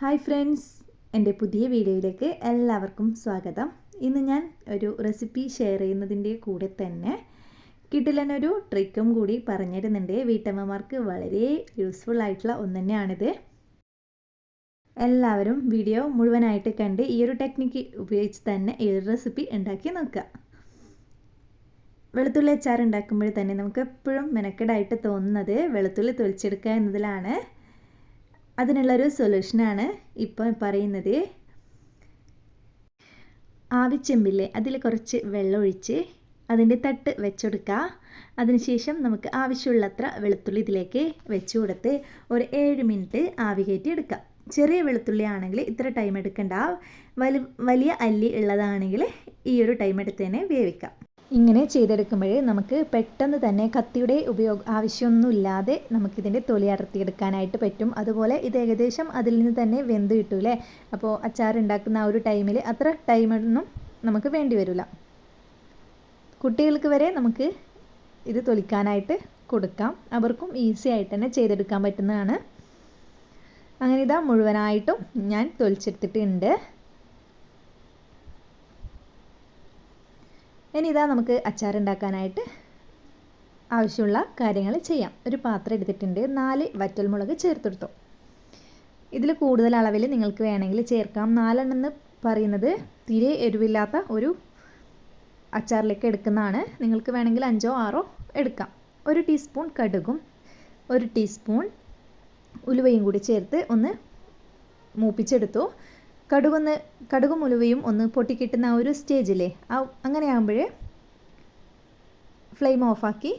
Hi friends എന്റെ പുതിയ വീഡിയോയിലേക്ക് എല്ലാവർക്കും സ്വാഗതം. ഇന്ന് ഞാൻ ഒരു റെസിപ്പി ഷെയർ ചെയ്യുന്നതിന്റെ കൂടെ തന്നെ കിട്ടിലനൊരു ട്രിക്കും കൂടി പറഞ്ഞിരുന്നുണ്ട്. വീട്ടമ്മമാർക്ക് വളരെ യൂസ്ഫുൾ ആയിട്ടുള്ള ഒന്ന് തന്നെയാണിത്. എല്ലാവരും വീഡിയോ മുഴുവനായിട്ട് കണ്ട് ഈ ഒരു ടെക്നിക്ക് ഉപയോഗിച്ച് തന്നെ ഈ ഒരു റെസിപ്പി ഉണ്ടാക്കി നോക്കുക. വെളുത്തുള്ളി അച്ചാർ ഉണ്ടാക്കുമ്പോൾ തന്നെ നമുക്ക് എപ്പോഴും മെനക്കെടായിട്ട് തോന്നുന്നത് വെളുത്തുള്ളി തൊലിച്ചെടുക്കുക എന്നതിലാണ്. അതിനുള്ളൊരു സൊല്യൂഷനാണ് ഇപ്പോൾ പറയുന്നത് ആവിച്ചെമ്പില്ലേ അതിൽ കുറച്ച് വെള്ളമൊഴിച്ച് അതിന്റെ തട്ട് വെച്ചെടുക്കുക. അതിനുശേഷം നമുക്ക് ആവശ്യമുള്ളത്ര വെളുത്തുള്ളി ഇതിലേക്ക് വെച്ച് കൊടുത്ത് ഒരു ഏഴ് മിനിറ്റ് ആവി കയറ്റി എടുക്കുക. ചെറിയ വെളുത്തുള്ളി ആണെങ്കിൽ ഇത്ര ടൈം എടുക്കണ്ട. വലിയ അല്ലി ഉള്ളതാണെങ്കിൽ ഈ ഒരു ടൈം എടുത്ത് തന്നെ വേവിക്കാം ഇങ്ങനെ ചെയ്തെടുക്കുമ്പോൾ നമുക്ക് പെട്ടെന്ന് തന്നെ കത്തിയുടെ ഉപയോഗം ആവശ്യമൊന്നുമില്ലാതെ നമുക്കിതിന്റെ തൊലി അടർത്തിയെടുക്കാനായിട്ട് പറ്റും. അതുപോലെ ഇത് ഏകദേശം അതിൽ നിന്ന് തന്നെ വെന്ത് കിട്ടൂലേ? അപ്പോൾ അച്ചാർ ഉണ്ടാക്കുന്ന ആ ഒരു ടൈമിൽ അത്ര ടൈമൊന്നും നമുക്ക് വേണ്ടി വരില്ല. കുട്ടികൾക്ക് വരെ നമുക്ക് ഇത് തൊലിക്കാനായിട്ട് കൊടുക്കാം. അവർക്കും ഈസി ആയിട്ട് തന്നെ ചെയ്തെടുക്കാൻ പറ്റുന്നതാണ്. അങ്ങനെ ഇതാ മുഴുവനായിട്ടും ഞാൻ തൊലിച്ചെടുത്തിട്ടുണ്ട്. ഇനി ഇതാ നമുക്ക് അച്ചാറുണ്ടാക്കാനായിട്ട് ആവശ്യമുള്ള കാര്യങ്ങൾ ചെയ്യാം. ഒരു പാത്രം എടുത്തിട്ടുണ്ട്. നാല് വറ്റൽമുളക് ചേർത്തെടുത്തു ഇതിൽ കൂടുതൽ അളവിൽ നിങ്ങൾക്ക് വേണമെങ്കിൽ ചേർക്കാം. നാലെണ്ണം എന്ന് പറയുന്നത് തീരെ എരിവില്ലാത്ത ഒരു അച്ചാറിലേക്ക് എടുക്കുന്നതാണ്. നിങ്ങൾക്ക് വേണമെങ്കിൽ അഞ്ചോ ആറോ എടുക്കാം. ഒരു ടീസ്പൂൺ കടുകും ഒരു ടീസ്പൂൺ ഉലുവയും കൂടി ചേർത്ത് ഒന്ന് മൂപ്പിച്ചെടുത്തു. കടുകൊന്ന് കടുകും ഒന്ന് പൊട്ടിക്കിട്ടുന്ന ആ ഒരു സ്റ്റേജില്ലേ ആ അങ്ങനെ ആകുമ്പോൾ ഫ്ലെയിം ഓഫാക്കി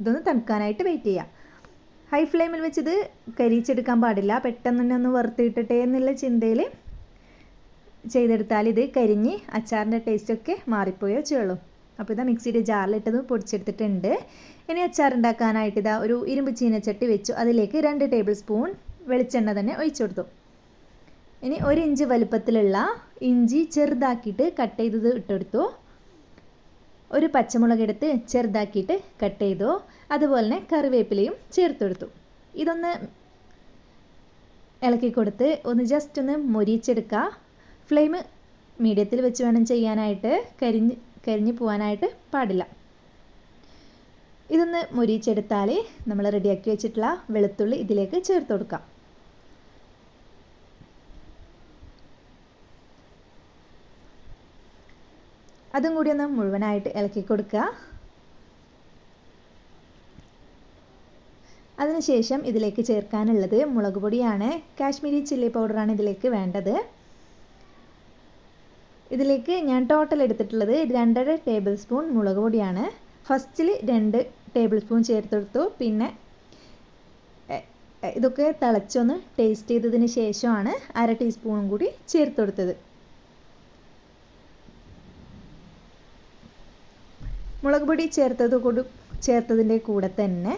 ഇതൊന്ന് തണുക്കാനായിട്ട് വെയിറ്റ് ചെയ്യാം. ഹൈ ഫ്ലെയിമിൽ വെച്ചിത് കരിച്ചെടുക്കാൻ പാടില്ല. പെട്ടെന്ന് തന്നെ ഒന്ന് വറുത്തിട്ടട്ടെ എന്നുള്ള ചിന്തയിൽ ചെയ്തെടുത്താൽ ഇത് കരിഞ്ഞ് അച്ചാറിന്റെ ടേസ്റ്റൊക്കെ മാറിപ്പോയോ ചെയ്യുള്ളൂ. അപ്പോൾ ഇതാ മിക്സിയുടെ ജാറിലിട്ടത് പൊടിച്ചെടുത്തിട്ടുണ്ട്. ഇനി അച്ചാർ ഉണ്ടാക്കാനായിട്ട് ഇതാ ഒരു ഇരുമ്പ് ചീനച്ചട്ടി വെച്ചു. അതിലേക്ക് രണ്ട് ടേബിൾ സ്പൂൺ വെളിച്ചെണ്ണ തന്നെ ഒഴിച്ചു കൊടുത്തു. ഇനി ഒരു ഇഞ്ച് വലുപ്പത്തിലുള്ള ഇഞ്ചി ചെറുതാക്കിയിട്ട് കട്ട് ചെയ്തത് ഇട്ടെടുത്തു. ഒരു പച്ചമുളക് എടുത്ത് ചെറുതാക്കിയിട്ട് കട്ട് ചെയ്തു. അതുപോലെ തന്നെ കറിവേപ്പിലയും ചേർത്തെടുത്തു ഇതൊന്ന് ഇളക്കി കൊടുത്ത് ഒന്ന് ജസ്റ്റ് ഒന്ന് മൊരിച്ചെടുക്കുക ഫ്ലെയിം മീഡിയത്തിൽ വെച്ച് വേണം ചെയ്യാനായിട്ട്. കരിഞ്ഞ് കരിഞ്ഞു പോകാനായിട്ട് പാടില്ല. ഇതൊന്ന് മൊരിച്ചെടുത്താൽ നമ്മൾ റെഡിയാക്കി വെച്ചിട്ടുള്ള വെളുത്തുള്ളി ഇതിലേക്ക് ചേർത്ത് കൊടുക്കാം. അതും കൂടി ഒന്ന് മുഴുവനായിട്ട് ഇളക്കി കൊടുക്കുക. അതിനുശേഷം ഇതിലേക്ക് ചേർക്കാനുള്ളത് മുളക് പൊടിയാണ്. കാശ്മീരി ചില്ലി പൗഡറാണ് ഇതിലേക്ക് വേണ്ടത്. ഇതിലേക്ക് ഞാൻ ടോട്ടൽ എടുത്തിട്ടുള്ളത് രണ്ടര ടേബിൾ സ്പൂൺ മുളക് പൊടിയാണ്. ഫസ്റ്റിൽ രണ്ട് ടേബിൾ സ്പൂൺ ചേർത്തെടുത്തു. പിന്നെ ഇതൊക്കെ തിളച്ചൊന്ന് ടേസ്റ്റ് ചെയ്തതിന് ശേഷമാണ് അര ടീസ്പൂണും കൂടി ചേർത്തെടുത്തത്. മുളക് പൊടി ചേർത്തത് കൂടി ചേർത്തതിന്റെ കൂടെ തന്നെ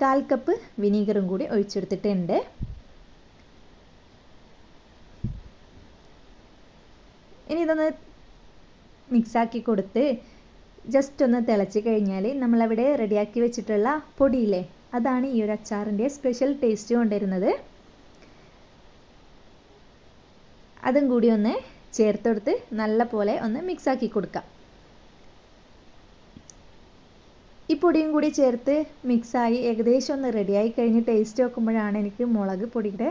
കാൽ കപ്പ് വിനീഗറും കൂടി ഒഴിച്ചെടുത്തിട്ടുണ്ട്. ഇനി ഇതൊന്ന് മിക്സാക്കി കൊടുത്ത് ജസ്റ്റ് ഒന്ന് തിളച്ച് കഴിഞ്ഞാൽ നമ്മളവിടെ റെഡിയാക്കി വെച്ചിട്ടുള്ള പൊടിയില്ലേ അതാണ് ഈ ഒരു അച്ചാറിന്റെ സ്പെഷ്യൽ ടേസ്റ്റ് കൊണ്ടുവരുന്നത്. അതും കൂടി ഒന്ന് ചേർത്തെടുത്ത് നല്ല പോലെ ഒന്ന് മിക്സാക്കി കൊടുക്കാം. ഈ പൊടിയും കൂടി ചേർത്ത് മിക്സായി ഏകദേശം ഒന്ന് റെഡിയായി കഴിഞ്ഞ് ടേസ്റ്റ് നോക്കുമ്പോഴാണ് എനിക്ക് മുളക് പൊടിയുടെ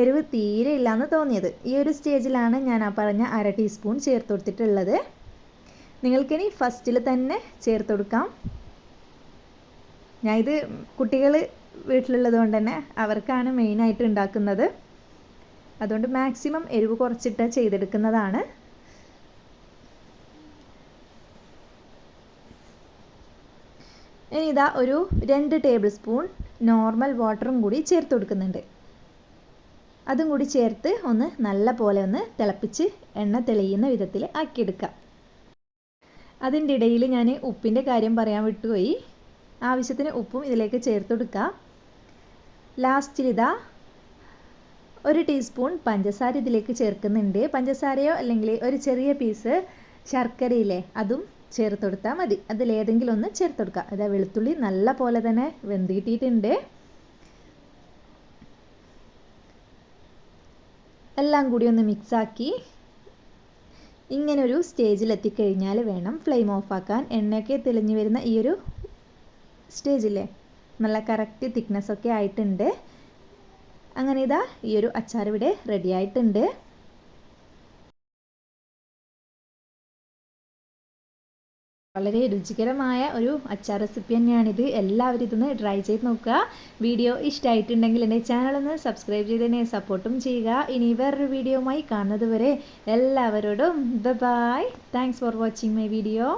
എരിവ് തീരെ ഇല്ലയെന്ന് തോന്നിയത്. ഈ ഒരു സ്റ്റേജിലാണ് ഞാൻ ആ പറഞ്ഞ അര ടീസ്പൂൺ ചേർത്ത് കൊടുത്തിട്ടുള്ളത്. നിങ്ങൾക്കിനി ഫസ്റ്റിൽ തന്നെ ചേർത്ത് കൊടുക്കാം. ഞാൻ ഇത് കുട്ടികൾ വീട്ടിലുള്ളത് കൊണ്ട് തന്നെ അവർക്കാണ് മെയിനായിട്ട് ഉണ്ടാക്കുന്നത്. അതുകൊണ്ട് മാക്സിമം എരിവ് കുറച്ചിട്ട് ചെയ്തെടുക്കുന്നതാണ്. ഇനി ഇതാ ഒരു രണ്ട് ടേബിൾ സ്പൂൺ നോർമൽ വാട്ടറും കൂടി ചേർത്ത് കൊടുക്കുന്നുണ്ട്. അതും കൂടി ചേർത്ത് ഒന്ന് നല്ല പോലെ ഒന്ന് തിളപ്പിച്ച് എണ്ണ തെളിയുന്ന വിധത്തിൽ ആക്കിയെടുക്കാം. അതിന്റെ ഇടയിൽ ഞാൻ ഉപ്പിന്റെ കാര്യം പറയാൻ വിട്ടുപോയി. ആവശ്യത്തിന് ഉപ്പും ഇതിലേക്ക് ചേർത്ത് കൊടുക്കുക ലാസ്റ്റിൽ ഇതാ ഒരു ടീസ്പൂൺ പഞ്ചസാര ഇതിലേക്ക് ചേർക്കുന്നുണ്ട്. പഞ്ചസാരയോ അല്ലെങ്കിൽ ഒരു ചെറിയ പീസ് ശർക്കരയില്ലേ അതും ചേർത്ത് കൊടുത്താൽ മതി. അതിലേതെങ്കിലും ഒന്ന് ചേർത്ത് കൊടുക്കുക അതാ വെളുത്തുള്ളി നല്ല പോലെ തന്നെ വെന്തിട്ടിട്ടുണ്ട്. എല്ലാം കൂടി ഒന്ന് മിക്സാക്കി ഇങ്ങനൊരു സ്റ്റേജിലെത്തിക്കഴിഞ്ഞാൽ വേണം ഫ്ലെയിം ഓഫാക്കാൻ എണ്ണയൊക്കെ തെളിഞ്ഞു വരുന്ന ഈ ഒരു സ്റ്റേജില്ലേ നല്ല കറക്റ്റ് തിക്നെസ്സൊക്കെ ആയിട്ടുണ്ട്. അങ്ങനെ ഇതാ ഈ ഒരു അച്ചാർ ഇവിടെ റെഡി ആയിട്ടുണ്ട്. വളരെ രുചികരമായ ഒരു അച്ചാർ റെസിപ്പി തന്നെയാണിത്. എല്ലാവരും ഇതൊന്ന് ട്രൈ ചെയ്ത് നോക്കുക. വീഡിയോ ഇഷ്ടമായിട്ടുണ്ടെങ്കിൽ എന്റെ ചാനലൊന്ന് സബ്സ്ക്രൈബ് ചെയ്ത് തന്നെ സപ്പോർട്ടും ചെയ്യുക. ഇനി വേറൊരു വീഡിയോയുമായി കാണുന്നത് വരെ എല്ലാവരോടും bye thanks for watching my video